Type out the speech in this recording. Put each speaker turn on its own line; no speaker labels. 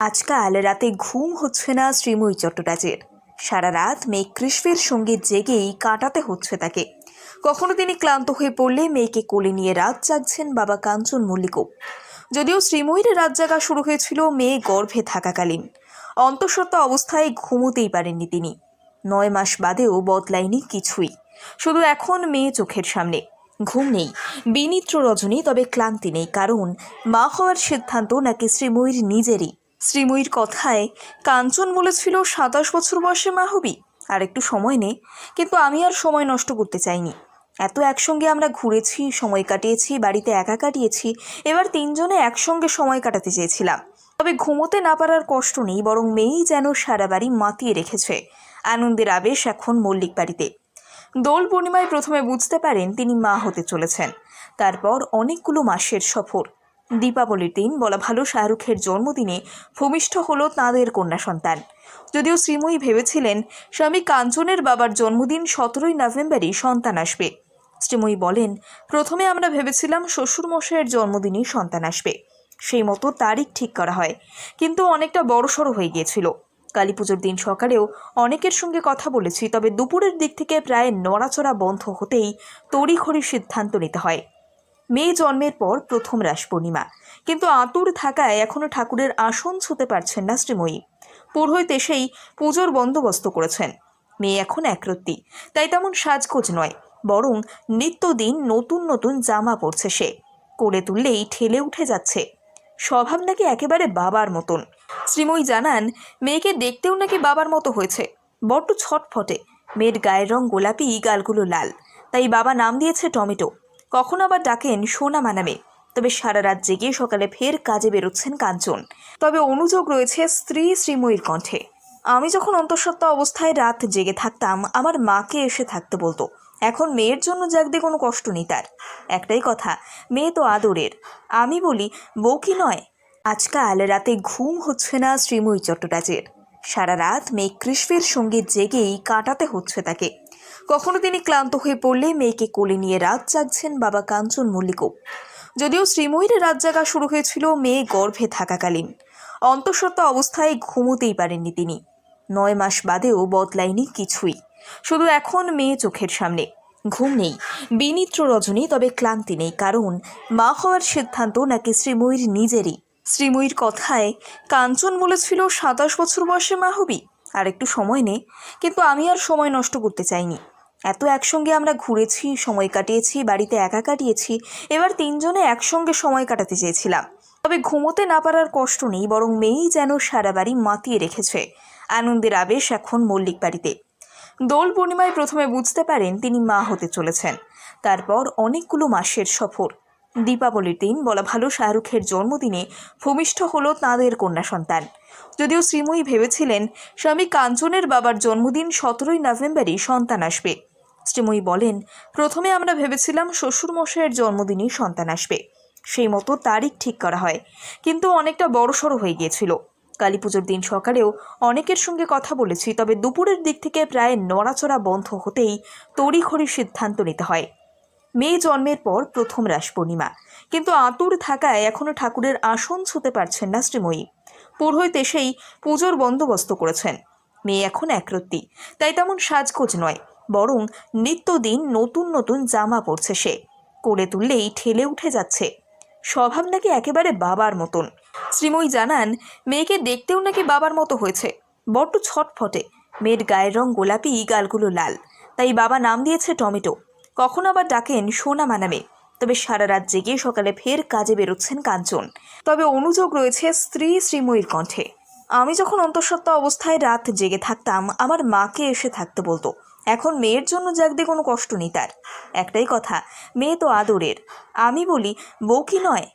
আজকাল রাতে ঘুম হচ্ছে না শ্রীময়ী চট্টরাজের সারা রাত মেয়ে কৃষ্ণের সঙ্গে জেগেই কাটাতে হচ্ছে তাকে। কখনো তিনি ক্লান্ত হয়ে পড়লে মেয়েকে কোলে নিয়ে রাত জাগছেন বাবা কাঞ্চন মল্লিকও। যদিও শ্রীময়ীর রাত জাগা শুরু হয়েছিল মেয়ে গর্ভে থাকাকালীন। অন্তঃসত্ত্বা অবস্থায় ঘুমোতেই পারেননি তিনি। নয় মাস বাদেও বদলায়নি কিছুই। শুধু এখন মেয়ে চোখের সামনে। ঘুম নেই, বিনিত্র রজনী তবে ক্লান্তি নেই, কারণ মা হওয়ার সিদ্ধান্ত নাকি শ্রীময়ীর নিজেরই। শ্রীময়ীর কথায় কাঞ্চন বলেছিল, সাতাশ বছর বয়সে মা হবি, আর একটু সময় নে। কিন্তু আমি আর সময় নষ্ট করতে চাইনি। এত একসঙ্গে আমরা ঘুরেছি, সময় কাটিয়েছি, বাড়িতে একা কাটিয়েছি, এবার তিনজনে একসঙ্গে সময় কাটাতে চেয়েছিলাম। তবে ঘুমোতে না পারার কষ্ট নেই, বরং মেয়েই যেন সারা বাড়ি মাতিয়ে রেখেছে। আনন্দের আবেশ এখন মল্লিক বাড়িতে। দোল পূর্ণিমায় প্রথমে বুঝতে পারেন তিনি মা হতে চলেছেন। তারপর অনেকগুলো মাসের সফর। দীপাবলির দিন বলা ভালো শাহরুখের জন্মদিনে ভূমিষ্ঠ হলো তাঁদের কন্যা সন্তান। যদিও শ্রীময়ী ভেবেছিলেন, স্বামী কাঞ্চনের বাবার জন্মদিন সতেরোই নভেম্বরই সন্তান আসবে। শ্রীময়ী বলেন, প্রথমে আমরা ভেবেছিলাম শ্বশুরমশাইয়ের জন্মদিনই সন্তান আসবে। সেই মতো তারিখ ঠিক করা হয়, কিন্তু অনেকটা বড়সড় হয়ে গিয়েছিল। কালী পুজোর দিন সকালেও অনেকের সঙ্গে কথা বলেছি, তবে দুপুরের দিক থেকে প্রায় নড়াচড়া বন্ধ হতেই তড়িঘড়ি সিদ্ধান্ত নিতে হয়। মেয়ে জন্মের পর প্রথম রাস পূর্ণিমা কিন্তু আতুর থাকায় এখনও ঠাকুরের আসন ছুতে পারছেন না শ্রীময়ী। পুরোহিত এসেই পুজোর বন্দোবস্ত করেছেন। মেয়ে এখন একরত্তি। তাই তেমন সাজগোজ নয়, বরং নিত্যদিন নতুন নতুন জামা পরছে সে। করে তুললেই ঠেলে উঠে যাচ্ছে। স্বভাব নাকি একেবারে বাবার মতন। শ্রীময়ী জানান, মেয়েকে দেখতেও নাকি বাবার মতো হয়েছে। বড্ড ছটফটে। মেয়ের গায়ের রং গোলাপি, গালগুলো লাল। তাই বাবা নাম দিয়েছে টমেটো। কখনো আবার ডাকেন সোনা মানামে। তবে সারা রাত জেগে সকালে ফের কাজে বেরোচ্ছেন কাঞ্চন। তবে অনুযোগ রয়েছে স্ত্রী শ্রীময়ীর কণ্ঠে। আমি যখন অন্তঃসত্ত্বা অবস্থায় রাত জেগে থাকতাম, আমার মাকে এসে থাকতে বলতো। এখন মেয়ের জন্য জাগতে কোনো কষ্ট নেই তার। একটাই কথা, মেয়ে তো আদরের। আমি বলি, বউ কি নয়? আজকাল রাতে ঘুম হচ্ছে না শ্রীময়ী চট্টরাজের সারা রাত মেয়ে কৃষ্ণের সঙ্গে জেগেই কাটাতে হচ্ছে তাকে। কখনো তিনি ক্লান্ত হয়ে পড়লে মেয়েকে কোলে নিয়ে রাত জাগছেন বাবা কাঞ্চন মল্লিকও। যদিও শ্রীময়ীর রাত জাগা শুরু হয়েছিল মেয়ে গর্ভে থাকাকালীন। অন্তঃসত্ত্বা অবস্থায় ঘুমোতেই পারেননি তিনি। নয় মাস বাদেও বদলায়নি কিছুই। শুধু এখন মেয়ে চোখের সামনে। ঘুম নেই, বিনিত্র রজনী, তবে ক্লান্তি নেই, কারণ মা হওয়ার সিদ্ধান্ত নাকি শ্রীময়ীর নিজেরই? শ্রীময়ীর কথায়, কাঞ্চন বলেছিল সাতাশ বছর বয়সে মা হবি। আর একটু সময় নে, কিন্তু আমি আর সময় নষ্ট করতে চাইনি। এত একসঙ্গে আমরা ঘুরেছি, সময় কাটিয়েছি, বাড়িতে একা কাটিয়েছি, এবার তিনজনে একসঙ্গে সময় কাটাতে চেয়েছিলাম। তবে ঘুমোতে না পারার কষ্ট নেই, বরং মেয়েই যেন সারা বাড়ি মাতিয়ে রেখেছে। আনন্দের আবেশ এখন মল্লিক বাড়িতে। দোল পূর্ণিমায় প্রথমে বুঝতে পারেন তিনি মা হতে চলেছেন। তারপর অনেকগুলো মাসের সফর। দীপাবলির দিন বলা ভালো শাহরুখের জন্মদিনে ভূমিষ্ঠ হলো তাঁদের কন্যা সন্তান। যদিও শ্রীময়ী ভেবেছিলেন, স্বামী কাঞ্চনের বাবার জন্মদিন সতেরোই নভেম্বরই সন্তান আসবে। শ্রীময়ী বলেন, প্রথমে আমরা ভেবেছিলাম শ্বশুরমশাইয়ের জন্মদিনই সন্তান আসবে। সেই মতো তারিখ ঠিক করা হয়। কিন্তু অনেকটা বড়সড় হয়ে গিয়েছিল। কালী পুজোর দিন সকালেও অনেকের সঙ্গে কথা বলেছি, তবে দুপুরের দিক থেকে প্রায় নড়াচড়া বন্ধ হতেই তড়িঘড়ি সিদ্ধান্ত নিতে হয়। মেয়ে জন্মের পর প্রথম রাস পূর্ণিমা কিন্তু আতুর থাকায় এখনও ঠাকুরের আসন ছুতে পারছেন না শ্রীময়ী। পুরোহিত এসেই পুজোর বন্দোবস্ত করেছেন। মেয়ে এখন একরত্তি। তাই তেমন সাজগোজ নয়। বরং নিত্যদিন নতুন নতুন জামা পরছে সে। করে তুললেই ঠেলে উঠে যাচ্ছে। স্বভাব নাকি একেবারে বাবার মতন। শ্রীময়ী জানান, মেয়েকে দেখতেও নাকি বাবার মতো হয়েছে। বড্ড ছটফটে। মেয়ের গায়ের রং গোলাপি, গালগুলো লাল। তাই বাবা নাম দিয়েছে টমেটো। কখনো আবার ডাকেন সোনা মানামে। তবে সারা রাত জেগে সকালে ফের কাজে বেরোচ্ছেন কাঞ্চন। তবে অনুযোগ রয়েছে স্ত্রী শ্রীময়ীর কণ্ঠে। আমি যখন অন্তঃসত্ত্বা অবস্থায় রাত জেগে থাকতাম, আমার মাকে এসে থাকতে বলতো। এখন মেয়ের জন্য জাগতে কোনো কষ্ট নেই তার। একটাই কথা, মেয়ে তো আদরের। আমি বলি, বউ কি নয়?